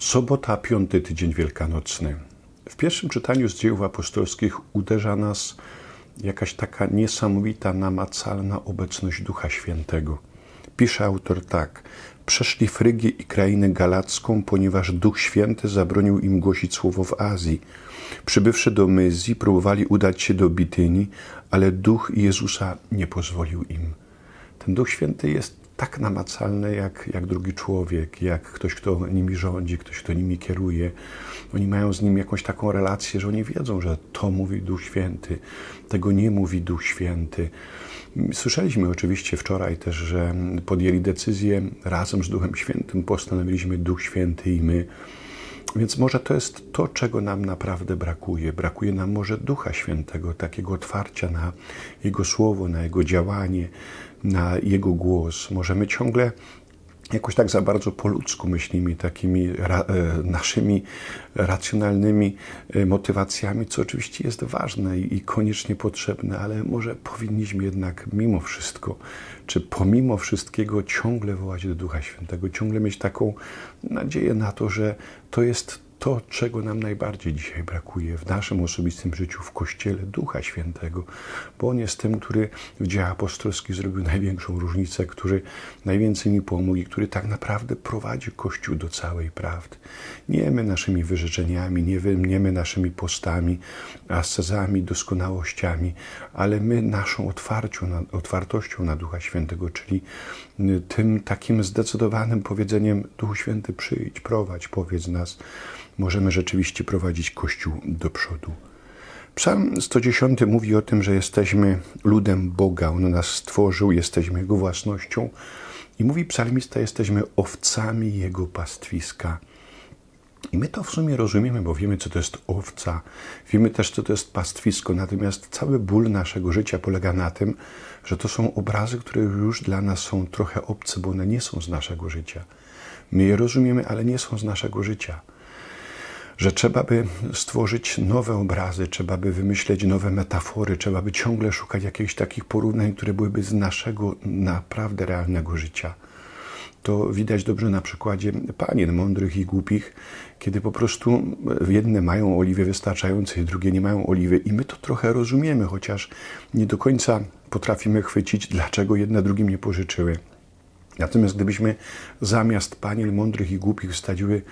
Sobota, piąty tydzień wielkanocny. W pierwszym czytaniu z dziejów apostolskich uderza nas jakaś taka niesamowita, namacalna obecność Ducha Świętego. Pisze autor tak. Przeszli Frygię i krainę galacką, ponieważ Duch Święty zabronił im głosić słowo w Azji. Przybywszy do Myzji, próbowali udać się do Bityni, ale Duch Jezusa nie pozwolił im. Ten Duch Święty jest tak namacalny jak, jak drugi człowiek, jak ktoś, kto nimi rządzi, ktoś, kto nimi kieruje. Oni mają z nim jakąś taką relację, że oni wiedzą, że to mówi Duch Święty, tego nie mówi Duch Święty. Słyszeliśmy oczywiście wczoraj też, że podjęli decyzję razem z Duchem Świętym, postanowiliśmy Duch Święty i my. Więc może to jest to, czego nam naprawdę brakuje. Brakuje nam może Ducha Świętego, takiego otwarcia na Jego słowo, na Jego działanie, na Jego głos. Może my ciągle jakoś tak za bardzo po ludzku myślimy, takimi ra, e, naszymi racjonalnymi e, motywacjami, co oczywiście jest ważne i, i koniecznie potrzebne, ale może powinniśmy jednak mimo wszystko, czy pomimo wszystkiego ciągle wołać do Ducha Świętego, ciągle mieć taką nadzieję na to, że to jest to, czego nam najbardziej dzisiaj brakuje w naszym osobistym życiu, w Kościele Ducha Świętego, bo On jest tym, który w dziejach apostolskich zrobił największą różnicę, który najwięcej mi pomógł i który tak naprawdę prowadzi Kościół do całej prawdy. Nie my naszymi wyrzeczeniami, nie, wy, nie my naszymi postami, ascezami, doskonałościami, ale my naszą otwarcią, otwartością na Ducha Świętego, czyli tym takim zdecydowanym powiedzeniem Duchu Święty przyjdź, prowadź, powiedz nas, możemy rzeczywiście prowadzić Kościół do przodu. Psalm 110 mówi o tym, że jesteśmy ludem Boga. On nas stworzył, jesteśmy Jego własnością. I mówi psalmista, jesteśmy owcami Jego pastwiska. I my to w sumie rozumiemy, bo wiemy, co to jest owca, wiemy też, co to jest pastwisko. Natomiast cały ból naszego życia polega na tym, że to są obrazy, które już dla nas są trochę obce, bo one nie są z naszego życia. My je rozumiemy, ale nie są z naszego życia że trzeba by stworzyć nowe obrazy, trzeba by wymyśleć nowe metafory, trzeba by ciągle szukać jakichś takich porównań, które byłyby z naszego naprawdę realnego życia. To widać dobrze na przykładzie panien mądrych i głupich, kiedy po prostu jedne mają oliwy wystarczającej, drugie nie mają oliwy i my to trochę rozumiemy, chociaż nie do końca potrafimy chwycić, dlaczego jedne drugim nie pożyczyły. Natomiast gdybyśmy zamiast panien mądrych i głupich wstawiły,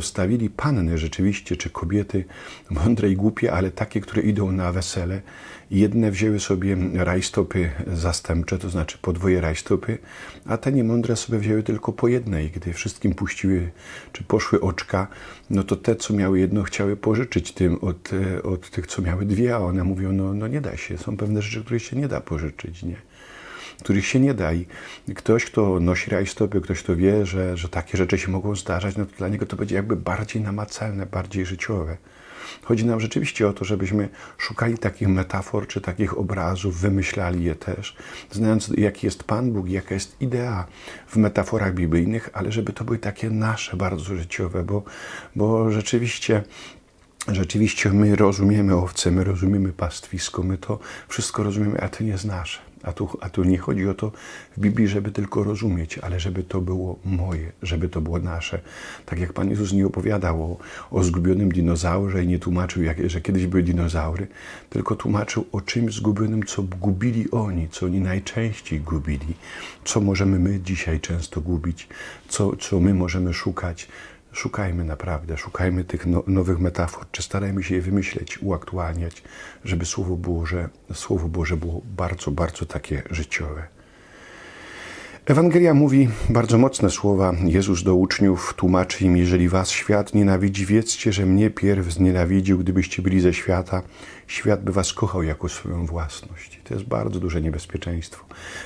wstawili panny rzeczywiście, czy kobiety mądre i głupie, ale takie, które idą na wesele, jedne wzięły sobie rajstopy zastępcze, to znaczy podwoje rajstopy, a te niemądre sobie wzięły tylko po jednej. Gdy wszystkim puściły, czy poszły oczka, no to te, co miały jedno, chciały pożyczyć tym od, od tych, co miały dwie, a one mówią, no, no nie da się, są pewne rzeczy, których się nie da pożyczyć, nie? Których się nie da. I ktoś, kto nosi rajstopy, ktoś, kto wie, że, że takie rzeczy się mogą zdarzać, no to dla niego to będzie jakby bardziej namacalne, bardziej życiowe. Chodzi nam rzeczywiście o to, żebyśmy szukali takich metafor czy takich obrazów, wymyślali je też, znając jaki jest Pan Bóg, jaka jest idea w metaforach biblijnych, ale żeby to były takie nasze, bardzo życiowe, bo, bo rzeczywiście rzeczywiście my rozumiemy owce, my rozumiemy pastwisko, my to wszystko rozumiemy, a to nie jest nasze. A tu, a tu nie chodzi o to w Biblii, żeby tylko rozumieć, ale żeby to było moje, żeby to było nasze. Tak jak Pan Jezus nie opowiadał o, o zgubionym dinozaurze i nie tłumaczył, jak, że kiedyś były dinozaury, tylko tłumaczył o czymś zgubionym, co gubili oni, co oni najczęściej gubili, co możemy my dzisiaj często gubić, co, co my możemy szukać Szukajmy naprawdę, szukajmy tych no, nowych metafor, czy starajmy się je wymyśleć, uaktualniać, żeby Słowo Boże, Słowo Boże było bardzo, bardzo takie życiowe. Ewangelia mówi bardzo mocne słowa. Jezus do uczniów tłumaczy im, jeżeli was świat nienawidzi, wiedzcie, że mnie pierw znienawidził, gdybyście byli ze świata. Świat by was kochał jako swoją własność. To jest bardzo duże niebezpieczeństwo.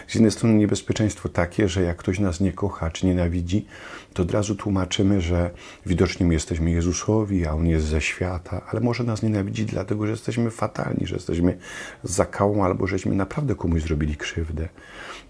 Z jednej strony niebezpieczeństwo takie, że jak ktoś nas nie kocha czy nienawidzi, to od razu tłumaczymy, że widocznie my jesteśmy Jezusowi, a On jest ze świata, ale może nas nienawidzi dlatego, że jesteśmy fatalni, że jesteśmy zakałą albo żeśmy naprawdę komuś zrobili krzywdę.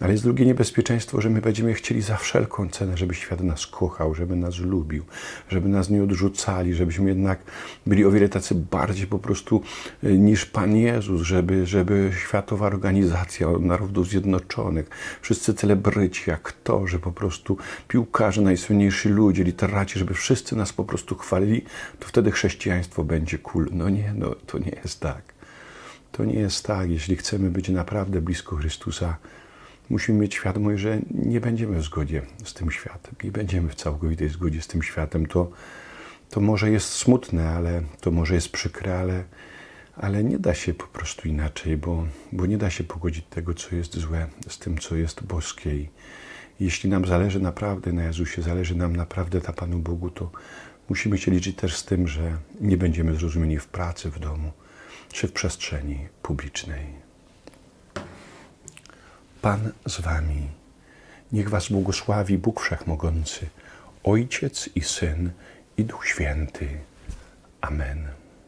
Ale jest drugie niebezpieczeństwo, że my będziemy chcieli za wszelką cenę, żeby świat nas kochał, żeby nas lubił, żeby nas nie odrzucali, żebyśmy jednak byli o wiele tacy bardziej po prostu e, niż Pan Jezus, żeby, żeby Światowa Organizacja Narodów Zjednoczonych, wszyscy celebryci, aktorzy, po prostu piłkarze, najsłynniejsi ludzie, literaci, żeby wszyscy nas po prostu chwalili, to wtedy chrześcijaństwo będzie cool. No nie, no to nie jest tak. To nie jest tak. Jeśli chcemy być naprawdę blisko Chrystusa, musimy mieć świadomość, że nie będziemy w zgodzie z tym światem, nie będziemy w całkowitej zgodzie z tym światem. To, to może jest smutne, ale to może jest przykre, ale, ale nie da się po prostu inaczej, bo, bo nie da się pogodzić tego, co jest złe, z tym, co jest boskie. I jeśli nam zależy naprawdę na Jezusie, zależy nam naprawdę na Panu Bogu, to musimy się liczyć też z tym, że nie będziemy zrozumieni w pracy, w domu czy w przestrzeni publicznej. Pan z Wami. Niech Was błogosławi Bóg Wszechmogący, Ojciec i Syn i Duch Święty. Amen.